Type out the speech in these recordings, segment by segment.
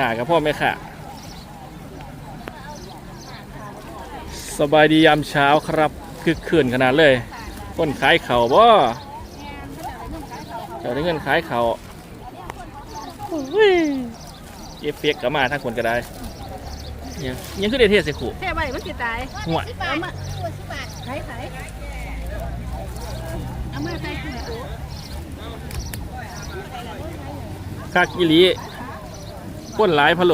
ขากับพ่อแม่ขาสบายดียามเช้าครับคือคืนขนาดเลยคนขายเขาวบ่เจะได้เงินขายเขาวอุ้ยเอฟเฟกต์ก็มาทั้งคนก็ได้ยังยังคือเดทเทสสิขู่แค่ใบมันสิตายหัวเอามาตัวสิบบาทขายขายเอามาใส่ถุงตู้คักอีหลี คนหลายพะโล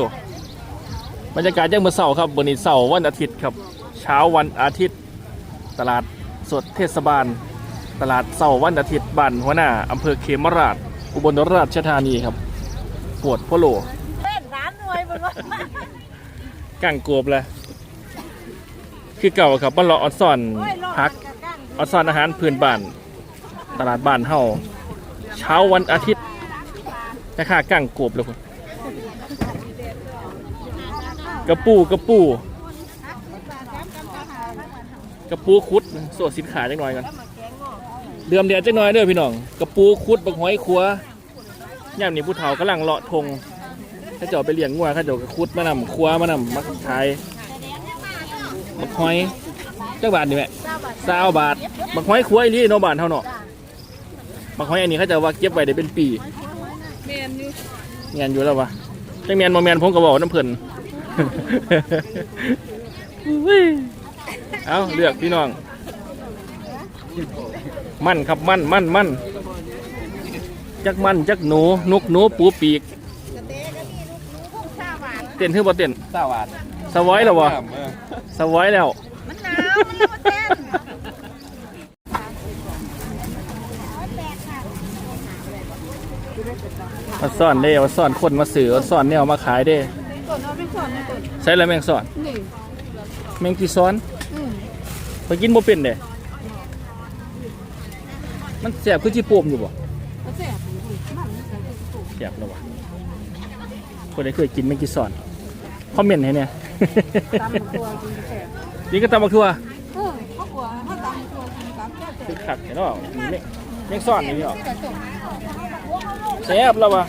บรรยากาศยังเมื่อเสาร์ครับวันนี้เสาร์วันอาทิตย์ครับ เช้าวันอาทิตย์ ตลาดสดเทศบาล ตลาดเสาร์วันอาทิตย์บ้านหัวหน้าอำเภอเขมราช อุบลราชธานีครับปวดพะโลเล่นร้านหน่วยบนรถกั้งกวบเลยคือเก่าครับบ้านเราออนซ่อนพักออนซ่อนอาหารพื้นบ้าน ตลาดบ้านเฮาเช้าวันอาทิตย์ราคากั้งกวบเลยคุณ กระปูกระปูกระปูคุดโสดสินขาจังหน่อยกันเดือมเดียวจังหน่อยเด้อพี่น้องกระปูคุดบักหอยขัวย่ามนี้ผู้เฒ่ากำลังเลาะทงถ้าเจ้าไปเลี้ยงงัวเขาเจ้าก็คุดมานำขัวมานำมาขายบักหอยจักบาทนี่แม่สาวบาทบักหอยขวยนี่เนาะบานเท่าเนาะบักหอยอันนี้เขาจะว่าเก็บไว้ได้เป็นปีเมนอยู่เงียนอยู่แล้ววะจังแมนบ่แมนผมก็บอกน้ำเพิ่นอุ้ย เอาเลือกพี่น้อง มั่นครับมั่นมั่นมั่นจักมั่นจักหนูนุกหนูปูปีกเต้นคือบ่เต้นสวัสดีสวอยแล้ววะสวอยแล้ว มันหนาวมันเลยมาเต้นมาซ่อนเด้มาซ่อนคนมาสื่อมาซ่อนแนวมาขายเด้ ก่อนเอาไปก่อนนะก่อนใช้แล้วแมงซ่อน นี่แมงกีซ้อนอืมไปกินบ่เป็นเด้มันแสบคือจีโปมอยู่บ่เอาแซ่บอยู่ดิมันใส่ตู้แสบแล้ววะคนใดเคยกินแมงกีซ้อนคอมเมนต์ให้เนี่ย ตำตัวกินแซ่บนี่ก็ตำบักทั่วเออเขากลัวถ้าตำตัวกินกับแซ่บแซ่คืบอคักเนาะนี่แมงแมงซ้อนนี่เนาะที่กระจกแซ่บแล้ววะ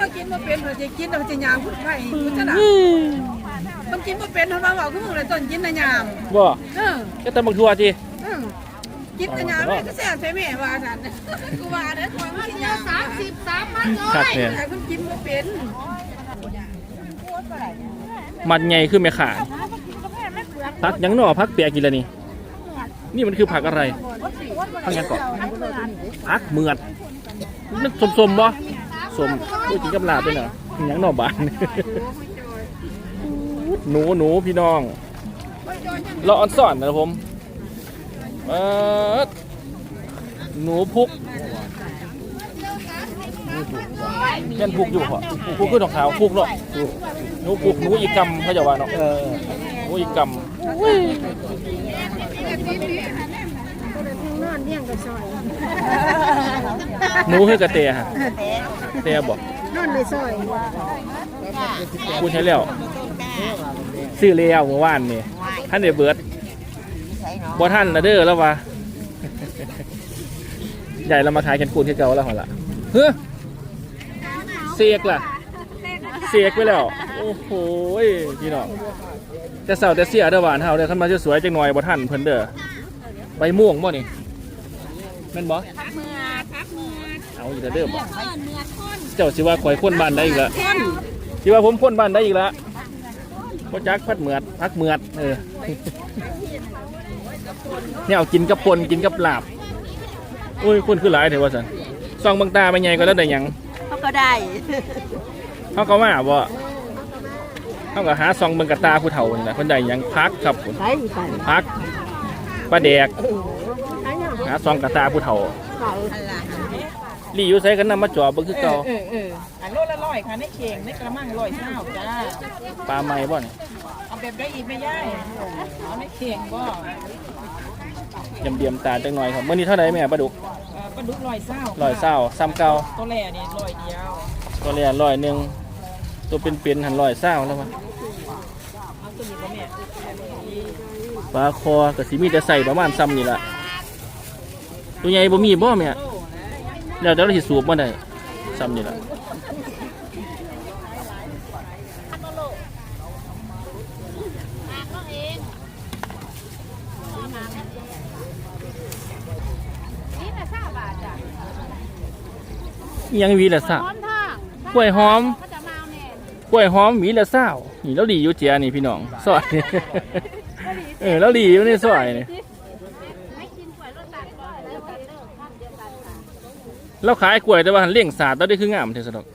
มากินมาเป็นเราจะกินเราจะยามพุ่นไผ่พุ่นจะหนักมันกินมาเป็นทำไมบอกคือมึงเลยต้นกินนะยามบ่เออก็ตำบักทั่วจีอืมกินนะยามเลยก็แซ่บใช่ไหมว่าฉันกูว่าเด้อคอยมากินยาสามสิบสามมันเลยคักเนี่ยแต่คนกินมาเป็นมัดใหญ่คือแม่ขาผักหยังหน่อผักเปียกินแล้วนี่นี่มันคือผักอะไรผักหยังก่อนผักเมือดนึกสมๆบ่ สมด้กินกับลาบด้วยเนะยังหน่อบานหนูหนูพี่น้องเราออนซ่อนนะครับผมเออหนูพุกเล่นพุกอยู่เหรอพุกคือดอกขาวพุกเนาะหนูพุกหนูอีกกำเขาจะว่าเนาะหนูอีกกนอนเลี้ยงกับซอยำหนูคือกระเตะฮะเตะบอกนอนในซอยพูดใช้แล้วซื้อแล้วเมื่อวานนี่ท่านเดเบิร์ดบ่ท่านนะเด้อแล้ววะใหญ่เรามาขายแคนคูนที่เก่าแล้วเหรอละเฮ้ยเสกล่ะ เสกไปแล้ว โอ้โหยพี่น้องแต่เสาแต่เสียเด้อหวานเฮาเด้อขึ้นมาสวยๆจังหน่อยบ่ท่านเพิ่นเด้อใบม่วงบ่นี่ แม่นบ่พักมือพักมือเอาอยู่แต่เด้อบ่เออเนื้อข้นเจ้าสิว่าข่อยคนบ้านได้อีกละข้นสิว่าผมคนบ้านได้อีกละบ่จักพัดเหมือดพักเหมือดเออเนี่ยเอากินกับปนกินกับลาบอุ้ยคนคือหลายเถอะว่าสันซองบางตาไม่ใหญ่ก็แล้วแต่หยังเขาก็ได้เขาก็ว่าบ่เขาก็หาซองเบิ่งกระตาผู้เฒ่านี่แหละคนใดหยังพักครับผมใช่ใช่พักปลาแดกใช่เนี่ยหาซองกระตาผู้เฒ่าใช่ลี่อยู่ใส่กันนำมาจ่อเบิ่งคือเก่าเออเอออันโลละร้อยค่ะในเข่งในกระมังร้อยเช้าจ้าปลาใหม่บ่นี่เอาแบบได้อีกไม่ย่ายเอาในเข่งบ่ยำเดียมๆตาจังหน่อยครับมื้อนี้เท่าไหร่แม่ปลาดุกเอ่อปลาดุกร้อยเช้าร้อยเศร้าซ้ำเก่าตัวแรกนี่ร้อยเดียวตัวเรียร้อยหนึ่งตัวเป็นๆหันร้อยเศร้าแล้ววะเอาตัวนี้ก็แม่ปลาคอกับสีมีแต่ใส่ประมาณซ้ำนี่ละ ตัวใหญ่บ่มีบ่แม่แล้วเดี๋ยวเราสิสูบมาได้ซ้ำนี่ละยังวีละสาวกล้วยหอมกล้วยหอมวีละสาวนี่เราดีอยู่เจียนี่พี่น้องสวยเออเราดีอยู่ในสวยนี่ เราขายกล้วยแต่ว่าหันเลี้ยงสาดแล้วได้คืองามเท่าสดอก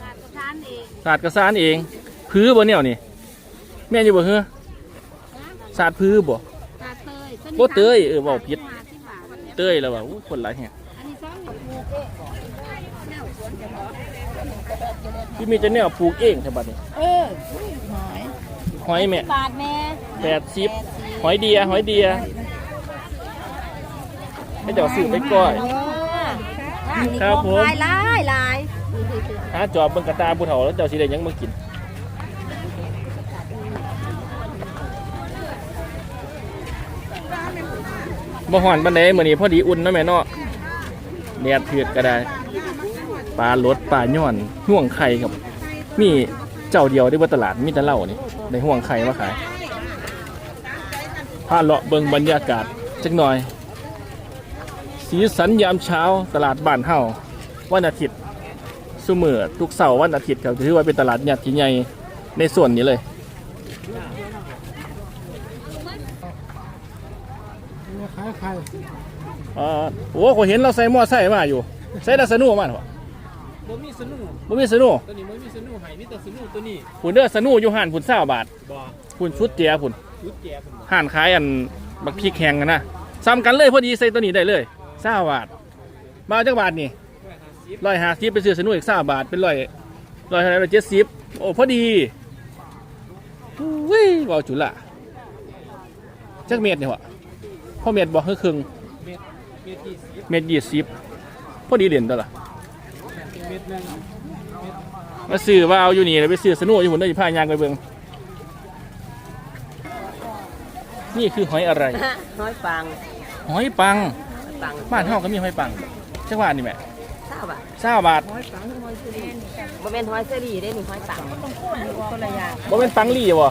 การประทานเองสาดกระซานเอง พื้บ่เนี่ยนี่แม่นอยู่บ่เฮ้อสาดพื้บ่ตาเตยโอ้เตยเออเว้าผิดห้าสิบบาทเต้ยแล้วว่าอู้คนหลายแฮะอันนี้ซ้อมหมูที่มีแต่แนวปลูกเองใช่บัดนี้เออหอยหอยแม่บาทแม่80หอยเดียหอยเดียให้เจ้าซื้อไปก้อย ครับผมลายลายลายหาจอบเบิ่งกระตาผู้เฒ่าแล้วเจ้าสิได้หยังมากินบ่ฮ้อนปานใดมื้อนี้พอดีอุ่นเนาะแม่เนาะแดดเผือดก็ได้ปลาลดปลาย่อนห่วงไข่ครับ มีเจ้าเดียวได้บ่ตลาดมีแต่เหล้านี่ได้ห่วงไข่มาขายพาเลาะเบิ่งบรรยากาศจักหน่อย สีสันยามเช้าตลาดบ้านเฮาวันอาทิตย์สุมือทุกเสาร์วันอาทิตย์ครับถือว่าเป็นตลาดใหญ่ที่ใหญ่ในส่วนนี้เลย ขายไข่อ่าโอ้ผมเห็นเราใส่หม้อใส่มาอยู่ ใส่ดัสนูมาเหรอบ่มีสนุบ่มีสนูตัวนี้บ่มีสนุไห้มีแต่สนุตัวนี้ผุนเด้อสนูอยู่ห่านผุนเศร้าบาทบ่ผุนชุดเจียผุนชุดแก่เพิ่นบ่ห่านขายอันบักพริกแห้งกันนะซ้ำกันเลยพอดีใส่ตัวนี้ได้เลย เศร้าบาท มาเอาจักบาทนี่ร้อยห้าสิบไปซื้อสนูอีกเศร้าบาท เป็นร้อยร้อยเท่าไหร่ร้อยเจ็ดสิบโอ้พอดีอุ้ยเบาจุละจักเม็ดเนี่ยวะพ่อเม็ดบอกคือครึ่งเม็ดเม็ดยี่สิบเม็ดยี่สิบพอดีเหรียญตัวละเม็ดหนึงมาซื้อว่าเอาอยู่นี่แล้วไปซื้อสนุกอยู่หุ่นได้ผ้ายางไปเบิ่งนี่คือหอยอะไรน้อยปัง หอยปัง ปังบ้านเฮาก็มีหอยปังจังหวัดนี่แหม่ทราบอะเศร้าบาทบ่แม่นหอยเสรีเด้นี่หอยปังคนละอย่างบ่เป็นปังลี่บ่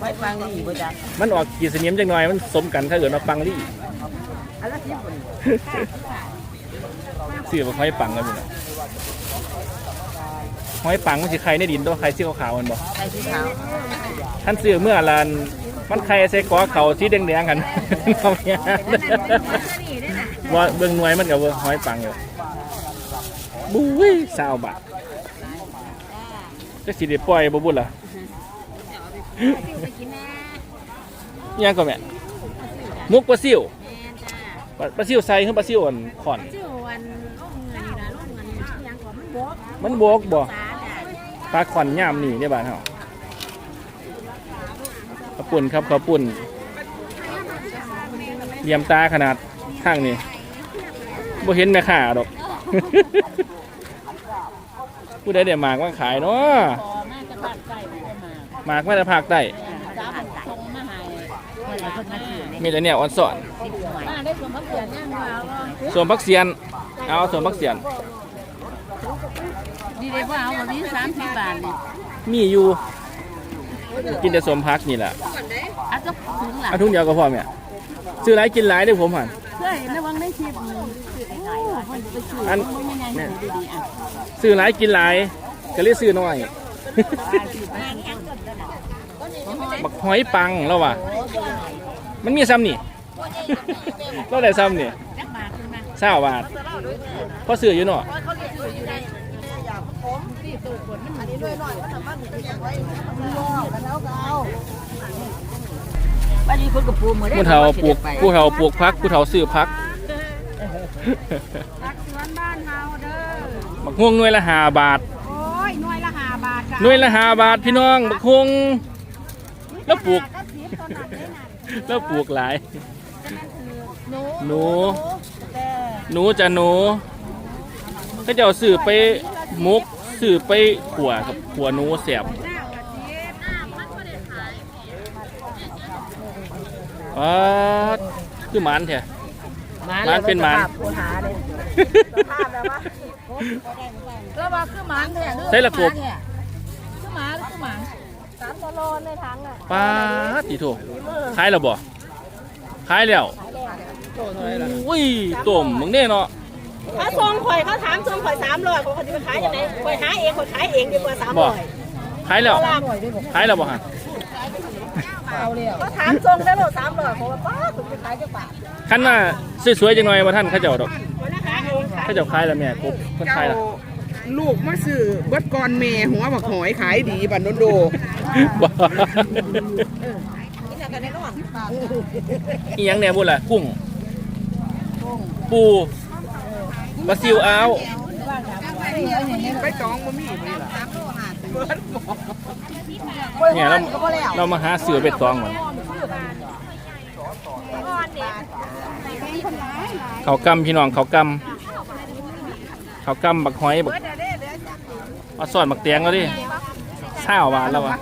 หอยปังนี่บ่จักมันออกกี่เสนียมจังหน่อยมันสมกันถ้าเกิดว่าปังลี่อันละ10บาทซื้อบ่หอยปังกันนี่นะหอยปังมันสิไข่ในดินตัวไข่สีขาวๆมันบ่ไข่สีขาวท่านซื้อเมื่อลานมันไข่ใส่กอเขาสีแดงๆกันเอาเนี่ย ว่าเบิ่งหน่วยมันกับว่าหอยปังอยู่บุ้ยสาวบาทจะสิได้ปล่อยบ่บุญล่ะยังก็แม่มุกปลาซิวปลาซิวใส่คือปลาซิวอ่อนขอนมันบกมันบกบ่ตาจ้ะปลาขอนย่ามนี่ในบ้านเฮาข้าปุ่นครับข้าปุ่นเยี่ยมตาขนาดข้างนี้ บ่เห็นแม่ค้าดอก ผู้ใดได้หมากมาขายเนาะพอมาจะปัดใส่ไปมาหมากมาแต่ภาคใต้จ้าทรงมาให้คนละคนมาถือมีแต่เนี่ยอ่อนสอนมาได้ส่วนมะเขือเนี่ยมาเอาส่วนพักเสียน เอาส่วนพักเสียน ดีเลยว่าเอาแบบนี้สามสิบบาทนี่มีอยู่ กินแต่สมพักนี่แหละอาจจะถึงหลังเอาทุ่งเดียวก็พอแม่ซื้อหลายกินหลายเด้อผมหัน เพื่อเห็นในวังได้ชิปหนึ่งโอ้คนไปช่วย อันไม่ยังอยู่ดีๆอะซื้อหลายกินหลายก็เลยซื้อน้อย บักหอยปังแล้วว่ะมันมีซ้ำนี่เราได้ซ้ำนี่จักบาทขึ้นมาเศร้าบาทพอซื้ออยู่เนาะบัดนี้เพิ่นก็ปลูกมื้อผู้เฒ่าปลูกผู้เฒ่าปลูกพักผู้เฒ่าซื้อพัก รักสวนบ้านเฮาเด้อ บักฮวงหน่วยละห้าบาทโอ้ยหน่วยละห้าบาทค่ะหน่วยละห้าบาทพี่น้องบักฮวง แล้วปลูกก็สิบตอนนั้นได้น่ะแล้วปลูกหลายหนูหนูแต่หนูจะหนูก็จะเอาซื้อไปมุกซื้อไปขัวกับขัวหนูแสบหน้ากะสิบอ๋อคือหมันแท้ มาร้านเป็นหมาผู้หาเด้ภาพแล้ววะแล้วว่าคือหมันแท้เด้อใส่ละกบคือหมาหรือคือหมันสามตลอนในถังอะป้าดติโถขายแล้วบ่ขายแล้วอุ้ยต้มมึงเนี่ยเนาะเขาทรงข่อยเขาถามทรงข่อยสามร้อยเขาจะไปขายยังไงข่อยหาเองข่อยขายเองดีกว่าสามบ่ร้อยขายแล้วขายแล้วบ่ฮะ เขาถามทรงได้หรอสามร้อยเขาว่าป้าคุณไปขายจะบาทคันว่าสวยๆจังหน่อยว่าท่านเขาเจ้าดอกคนละขายเองค่ะเขาเจ้าขายแล้วแม่กบเพิ่นขายแล้วลูกมาซื้อเบิดก่อนแม่หัวบักหอยขายดีบันโดนโดบ่อีหยังแหน่บุ่นล่ะกุ้งปูปลาซิวอ้าวไปตองบ่มีนี่ล่ะ เนี่ยเราเรามาหาเสือเบ็ดตองก่อนเขากำพี่น้องเขากำเขากำบักหอยบักเอาสอนบักเตียงแล้วดิเศร้าบาทแล้ววะ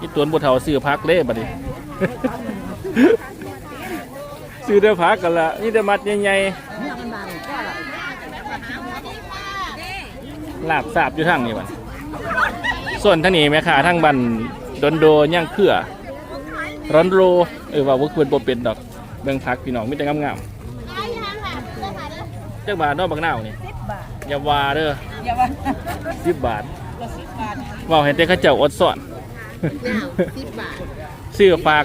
นี่ตัวนบุเฒ่าซื้อพักเด้บัดนี้ซื้อได้พักกันละนี่แต่มัดใหญ่ๆ ลาบสาบอยู่ทางนี้บัดส่วนท่างนี้แม่ค้าทั้งบันดนโดย่างเครือร้อนโรเออว่าพวกควรบ่เป็นดอกเบิ่งพักพี่น้องมีแต่งามๆจักบาทเนอกบักนาวนี่อย่าว่าเด้อสิบบาทเว่าให้แต่เขาเจ้าอดสอนซื้อฝาก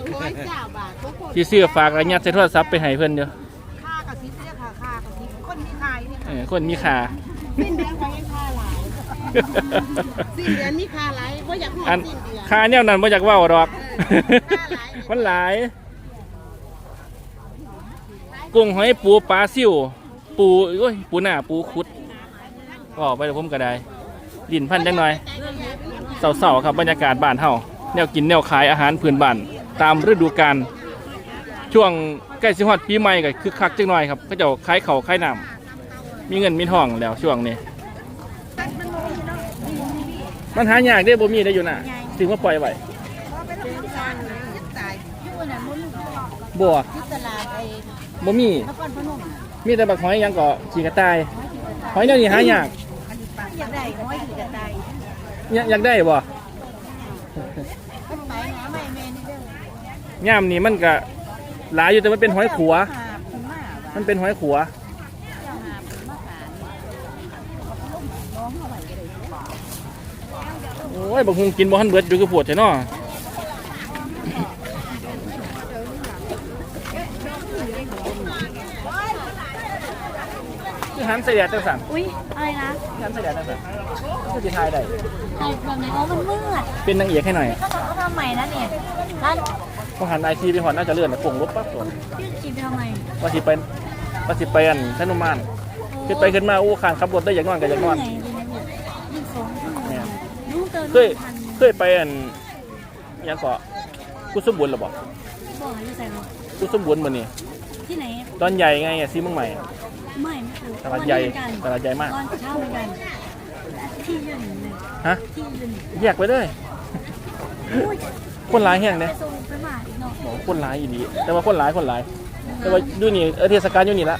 ที่ซื้อฝากแล้วยัดใส่โทรศัพท์ไปให้เพิ่นเด้อค่ากะทิเสียค่ะค่ากะทิคนที่ขายนี่เออคนมีค่าสิ้นเดือนเขายังค่าหลาย สิ้นเดือนนี่ค่าหลายว่าอยากหมดอันสิ้นเดือนค่าแนวนั้นบ่อยากเว้าดอก มันหลาย กุ้งหอยปูปลาซิวปูโอ้ยปูหน้าปูคุดก็ไปเดี๋ยวผมก็ได้ดินพันจังหน่อยเสาๆครับบรรยากาศบ้านเฮาแนวกินแนวขายอาหารพื้นบ้านตามฤดูกาลช่วงใกล้สิฮอดปีใหม่ก็คึกคักจังหน่อยครับก็จะขายเขาวขายน้ำมีเงินมีทองแล้วช่วงนี้ มันหายากได้อบ่มีได้อยู่น่ะถึงว่าปล่อยไว้บัวที่ตลาดไอ้บ่มีนครพนมมีแต่บักหอยหยังก็ขี่กระต่ายหอยเนี่ยนี่หายากอยากได้น้อยถือกระไดอยากอยากได้บ่มันไปหาไม่แม่นี่เด้อยามนี่มันก็หลายอยู่แต่มันเป็นหอยขัวหาบคุณมาว่ะมันเป็นหอยขัว เจ้าหาบคุณมาขายน้องเท่าไหร่ก็ได้ โอ้ยบักฮุงกินบ่ทันเบิดอยู่คือปวดใช่เนาะที่หันใส่แดดจังสั่นอุ้ยอะไรนะที่หันใส่แดดจังสั่นก็สิทายได้เอาแบบไหนอ๋อมันมืดเป็นนางเอกให้หน่อยก็ต้องทำใหม่นะเนี่ยร้านพอหันไอทีไปหอนน่าจะเลื่อนนะปุ่งรถปั๊บตัวชื่อจีบทำไมว่าสิไปว่าสิไปอันธนุมานขึ้นไปขึ้นมาอู้ข้างขับรถได้อย่างนอนก็อย่างนอน ไงเป็นไงยิ่งสอง เนี่ย ลูก เติมเคยพันเคยไปอันหยังก็กุสมบุญหรอบอกบอกให้ใส่มากุสมบุญมันนี่ที่ไหนตอนใหญ่ไงอะซีเมืองใหม่ ไม่ไม่ถูกตลาดใหญ่ตอนเดียวกันตลาดใหญ่มาก ตอนเช้าเหมือนกันที่ยืนเลยฮะ ที่ยืนแยกไปเลยคนหลายแห้งไปเนี่ยส่งไปมาอีกเนาะโอ้คนหลายอีดีแต่ว่าคนหลายคนหลายแต่ว่าดูนี่เออเทศกาลอยู่นี่ละอะ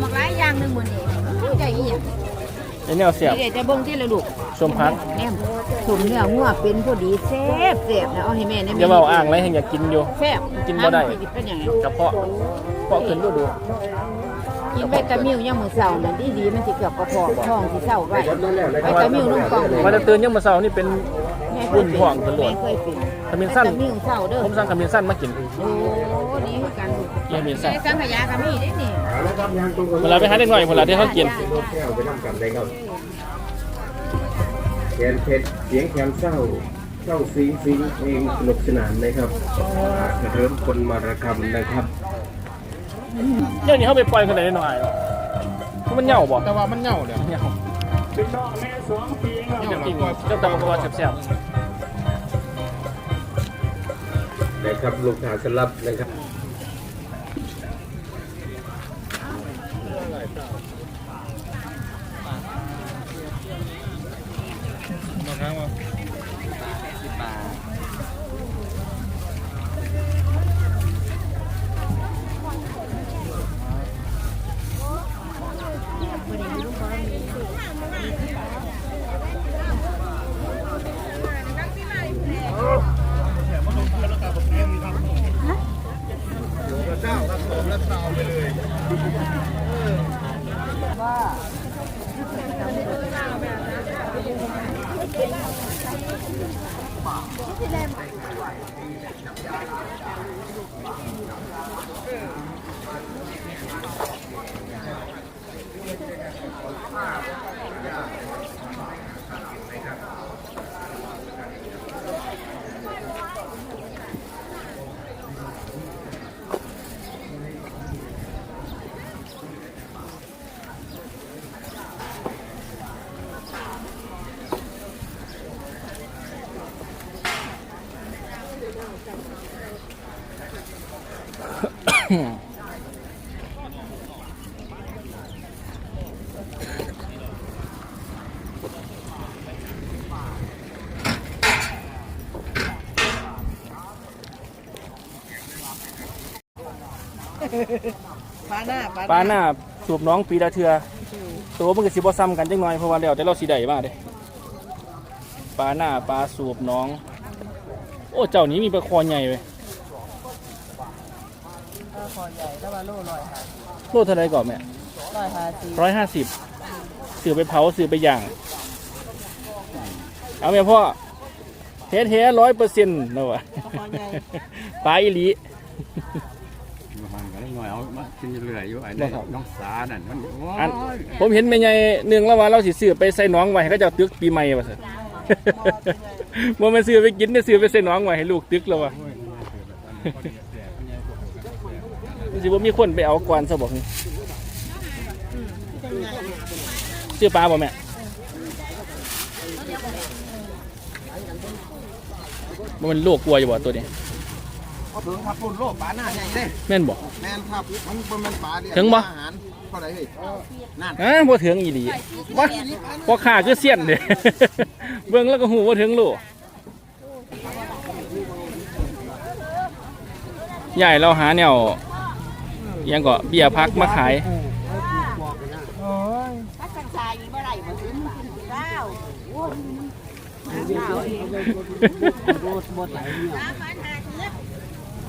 หมากหลายอย่างหนึงหมดนี่ใจอีหยัง ไอ้แนวเสียบ เดี๋ยวจะเบิ่งที่ละลูกชมพักแหนมถุงเนื้องัวเป็นพอดีแซ่บแซ่บนะเอาให้แม่ได้อย่าเบาอ่างไรให้อยากกินอยู่ แซ่บกินบ่ได้ทำให้เป็นหยังไงกระเพาะเพาะขึ้นดูดูกินใบกระมิ้วยามมื้อเช้าน่ะดีๆมันสิเกือบกระเพาะท้องสิเศร้าไว้ใบกระมิ้วนุ่มกล่องมาจะตื่นยังมาเช้านี่เป็น แม่เควุ่ยนเป็นห่วงตลอด แม่เคยเป็น ขมิ้นสั้นแต่มีของเศร้าเด้อผมสั่งขมิ้นสั้นมากินโอ้ดีคือกันกินขมิ้นสั้นไอ้สังขยาก็มีได้นี่เวลาไปหาเด็กหน่อยเวลาที่เขากินแก้วไปทำกันได้ครับแกนเพชรเสียงแคนเศร้าเศร้าซิงซิงเพลงสนุกสนานนะครับอ่ากระเริ่มคนมาระคำนะครับเดี๋ยวนี้เขาไปปล่อยกันได้หน่อยมันเหงาบ่แต่ว่ามันเหงาเดี๋ยวเหงาจะกินจะตำกระวาแนะครับลูกหาสลับนะครับ 什么？ ปลาหน้าๆปลาหน้าสูบน้องปีละเทือตัวมันก็สิบ่ซ้ำกันจังหน่อยเพราะว่าแล้วแต่เราสิได้มาเด้ปลาหน้าปลาสูบน้อง โอ้เจ้านี้มีปลาคอใหญ่เว้ยคอใหญ่ถ้าว่าโลลอยค่ะโลเท่าไรก่อนแม่ลอยหาสีร้อยห้าสิบสื่อไปเผาสื่อไปย่าง เอาแม่พ่อเทเทร้อยเปอร์เซ็นต์นะวะปลาอีหลี มากินเรื่อยอยู่ไอ้บ่นี่ครับ น้องสานั่นมันโอ้อันยผมเห็นแม่ใหญ่หนึ่งแล้วว่าเราสิซื้อไปใส่น้องไว้ให้เขาเจะตึกปีใหม่ว่าสิบ่แม่นซื้อไปกินได้ซื้อไปใส่น้องไว้ให้ลูกตึกแล้วว่ะสิบ่มีคนไปเอาก่อนซะบอกนี่ซื้อปลาบ่แม่บ่มันโลกกลัวอยู่บ่ตัวนี้ เบิ่งครับปุ่นโลกปลาหน้าใหญ่เด้แม่นบ่แม่นครับมันเป็นมันปลาเดียวถึงบ่อาหารเท่าไหร่เฮ้ยนั่นอ่าบ่ถึงอีหลีบ่พอขาคือเสี้ยนเด้เบิ่งแล้วก็หูบ่ถึงโลใหญ่เราหาแนวอิหยังก็เบี้ยพักมาขายถ้าสังขาย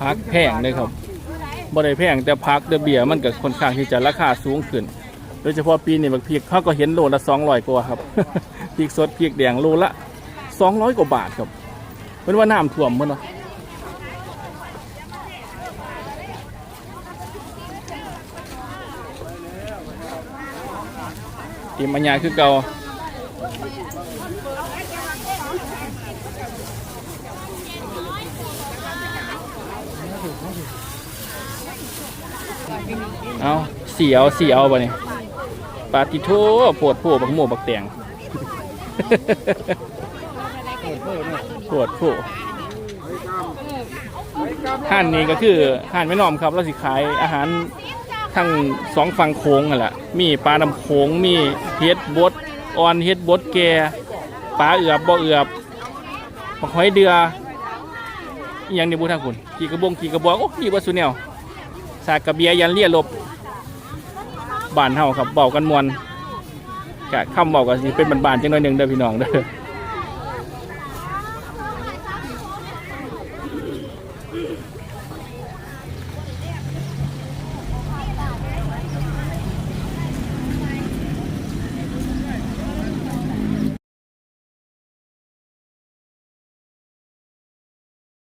พักแพงเลยครับบ่ได้แพงแต่พักเดอเบียร์มันก็ค่อนข้างที่จะราคาสูงขึ้น โดยเฉพาะปีนี้บักพริกเขาก็เห็นโลละ200กว่าครับพริกสดพริกแดงโลละ200กว่าบาทครับเพิ่นว่าน้ำท่วมเพิ่นเนาะทีมอัญญาคือเก่า เอาเสียวเสียวบ่นี่ปาติโทโพดโพบักโม่บักแตงโพดโพห้านนี้ก็คือห้านแม่นอมครับเราสิขายอาหารทั้งสองฝั่งโค้งนั่นแหละมีปลาน้ำโขงมีเฮ็ดบดออนเฮ็ดบดแก่ปลาเอือบบ่เอือบบักหอยเดืออหยังนี่บุทางคุณขี่กระบงขี่กระบอกโอ้ดีบ่สุแนว สากกระเบียยันเลียลบบ้านเฮาครับเบากันมวนกะคำเบาก็สิเป็นบ้านๆจังหน่อยหนึงเด้อพี่น้องเด้อ